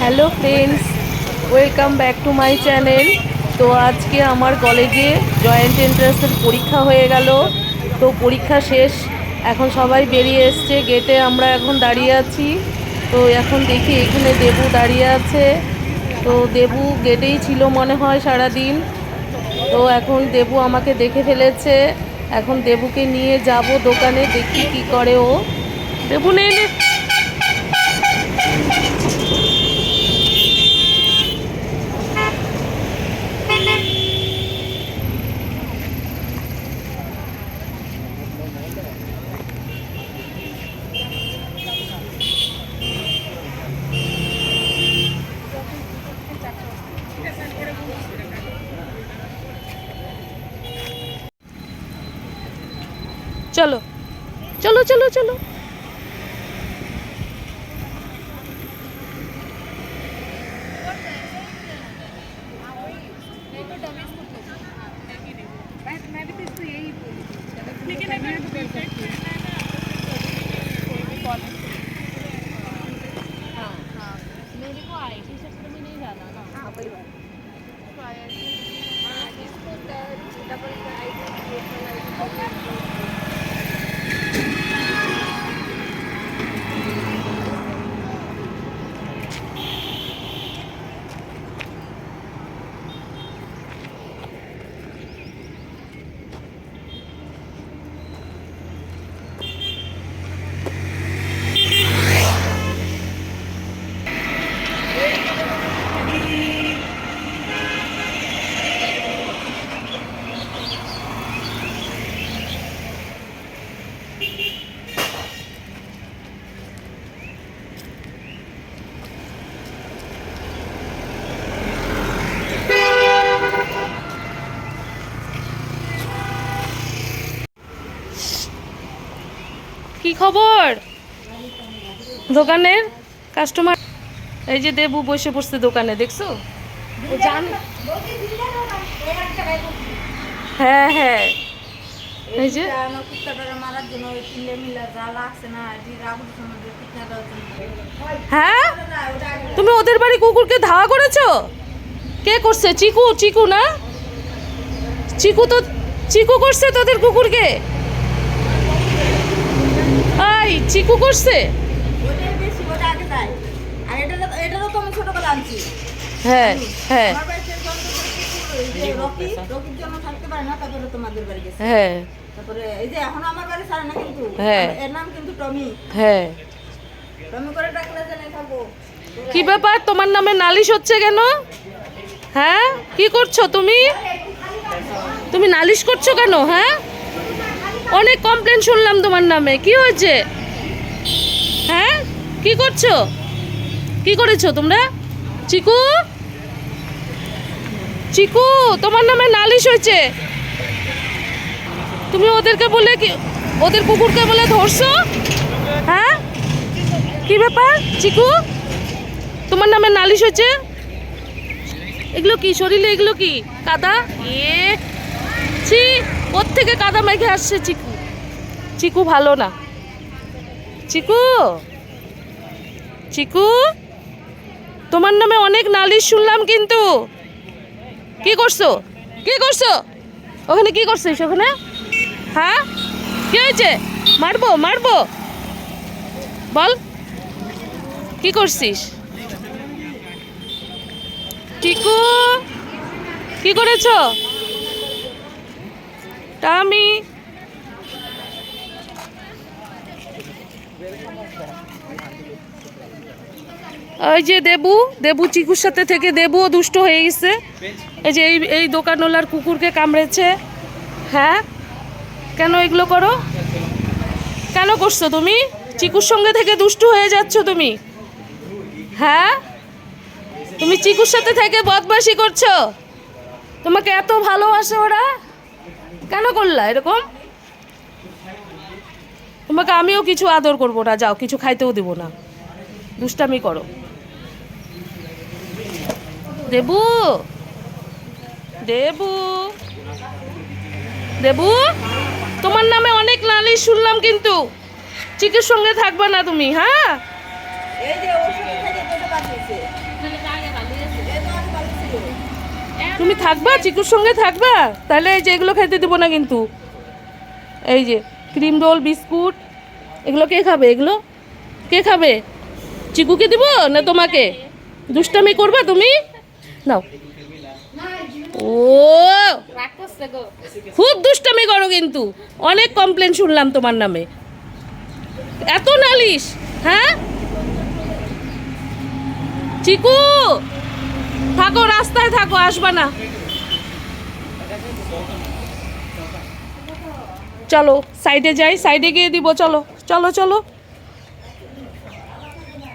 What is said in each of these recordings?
Hello friends welcome back to my channel তো আজকে আমার কলেজে জয়েন্ট এন্ট্রান্সের পরীক্ষা হয়ে গেল। তো পরীক্ষা শেষ। এখন সবাই বেরিয়ে এসছে। গেটে আমরা এখন দাঁড়িয়ে আছি। তো এখন দেখি এখানে দেবু দাঁড়িয়ে আছে। তো দেবু গেটেই ছিল মনে হয় সারা দিন তো এখন দেবু আমাকে দেখে ফেলেছে। এখন দেবুকে নিয়ে যাব দোকানে দেখি কি করে ও। দেবু নেই चलो चलो। हाँ, हाँ। मेरे को आई टी सेक्टर में नहीं जाना ना। हाँ बात। तो কি খবর? দোকানের কাস্টমার এই যে দেবু বসে পড়ছে দোকানে দেখছ? হ্যাঁ হ্যাঁ। এই যে হ্যাঁ? তুমি ওদের বাড়ি কুকুরকে ধাওয়া করেছ? কে করছে? চিকু চিকু না? চিকু তো চিকু করছে তোদের কুকুরকে আই চিকু করছে ওটাই বেশি ওটা আগে যায় আর এটা তো- এটা তো আমি ছোটবেলা আনছি হ্যাঁ হ্যাঁ। আমার বাড়িতে জন্ম করেছে কি, ওই যে রকি রকির জন্য থাকতে পারে না তারপরে তোমাদের বাড়ি গেছে। হ্যাঁ। তারপরে এই যে এখন আমার বাড়ি ছাড়ে না কিন্তু। হ্যাঁ। এর নাম কিন্তু টমি। হ্যাঁ। টমি করে ডাকলে জানে থাকব কি ব্যাপার? তোমার নামে নালিশ হচ্ছে কেন? হ্যাঁ? কি করছ তুমি? তুমি নালিশ করছ কেন? হ্যাঁ? অনেক কমপ্লেন শুনলাম তোমার নামে। কি হয়েছে? হ্যাঁ কি করছ? কি করেছ তোমরা? চিকু? চিকু, তোমার নামে নালিশ হয়েছে। তুমি ওদেরকে বলে কি, ওদের কুকুরকে বলে ধরছো? হ্যাঁ? কি ব্যাপার? চিকু, তোমার নামে নালিশ হয়েছে? এগুলো কি, শরীরে এগুলো কি, কাদা? এ, ছি ওর থেকে কাদা মেঘে আসছে চিকু? চিকু ভালো না। চিকু? চিকু, তোমার নামে অনেক নালিশ শুনলাম কিন্তু। কি করছ? কি করছ? ওখানে কি করছিস ওখানে? হ্যাঁ? কি হয়েছে? মারবো মারবো। বল, কি করছিস? টিকু কি করেছ? টামি ওই যে দেবু দেবু চিকুর সাথে থেকে দেবুও দুষ্ট হয়ে গেছে। এই যে এই এই দোকানওয়ালার কুকুরকে কামড়েছে। হ্যাঁ? কেন এগুলো করো? কেন করছ তুমি? চিকুর সঙ্গে থেকে দুষ্টু হয়ে যাচ্ছ তুমি। হ্যাঁ? তুমি চিকুর সাথে থেকে বদমাশি করছ। তোমাকে এত ভালোবাসে ওরা। কেন করলা এরকম? তোমাকে আমিও কিছু আদর করব না, যাও, কিছু খাইতেও দেবো না। দুষ্টামি করো। দেবু? দেবু? দেবু? তোমার নামে অনেক নালিশ শুনলাম কিন্তু। চিকুর সঙ্গে থাকবে না তুমি হ্যাঁ? তুমি থাকবা? চিকুর সঙ্গে থাকবা? তাহলে এই যে এগুলো খেতে দেবো না কিন্তু। এই যে ক্রিম রোল বিস্কুট এগুলো কে খাবে? এগুলো? কে খাবে? চিকুকে দিব না তোমাকে? দুষ্টামি করবা তুমি? নাও। ও! খুব দুষ্টামি করো কিন্তু। অনেক কমপ্লেন শুনলাম তোমার নামে। এত নালিশ হ্যাঁ? চিকু! থাকো, রাস্তায় থাকো, আসবা না। চলো সাইডে যাই সাইডে গিয়ে দিব, চলো চলো চলো।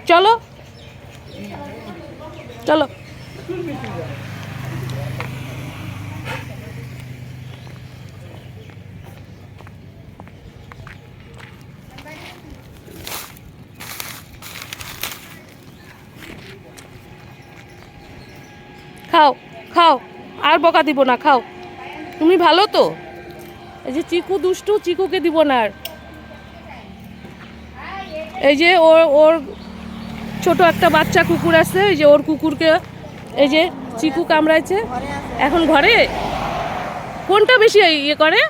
চলো। চলো। খাও খাও, আর বকা দিব না, খাও। তুমি ভালো তো? এই যে চিকু দুষ্টু, চিকুকে দিব না আর। এই যে ওর ওর ছোট একটা বাচ্চা কুকুর আছে, এই যে ওর কুকুরকে এই যে চিকু কামড়াইছে। এখন ঘরে? কোনটা বেশি ইয়ে করে?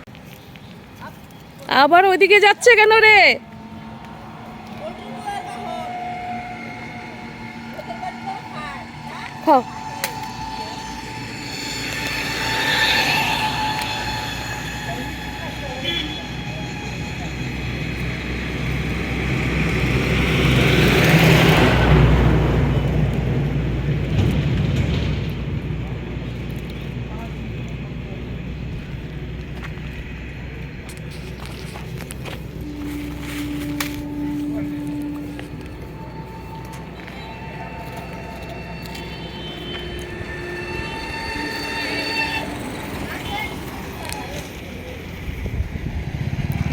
আবার ওইদিকে যাচ্ছে কেন রে? খাও।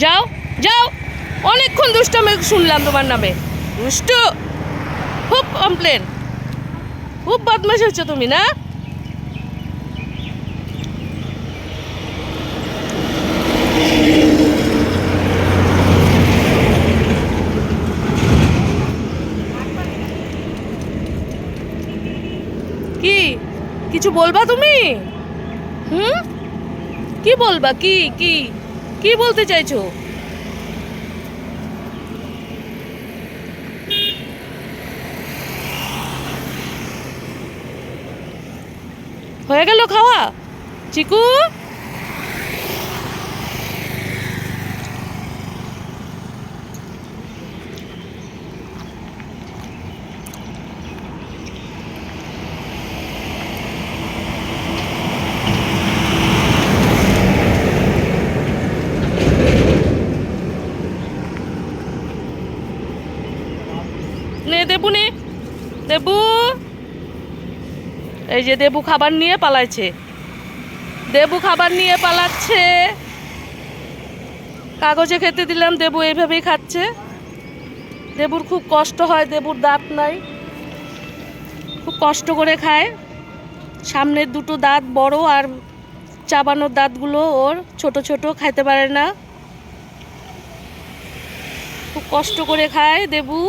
যাও যাও। অনেকক্ষণ দুষ্টামি শুনলাম তোমার নামে। দুষ্ট, খুব কমপ্লেন খুব বদমাশ হচ্ছে তুমি, না? কি? কিছু বলবা তুমি? হুম? কি বলবা? কি কি? কি বলতে চাইছো? হয়ে গেল খাওয়া? চিকু? দেবু নে। দেবু। এই যে দেবু খাবার নিয়ে পালাইছে। দেবু খাবার নিয়ে পালাচ্ছে। কাগজে খেতে দিলাম, দেবু এইভাবেই খাচ্ছে। দেবুর খুব কষ্ট হয়, দেবুর দাঁত নাই। খুব কষ্ট করে খায়। সামনের দুটো দাঁত বড় আর চাবানোর দাঁতগুলো ওর ছোট ছোট, খাইতে পারে না। খুব কষ্ট করে খায় দেবু।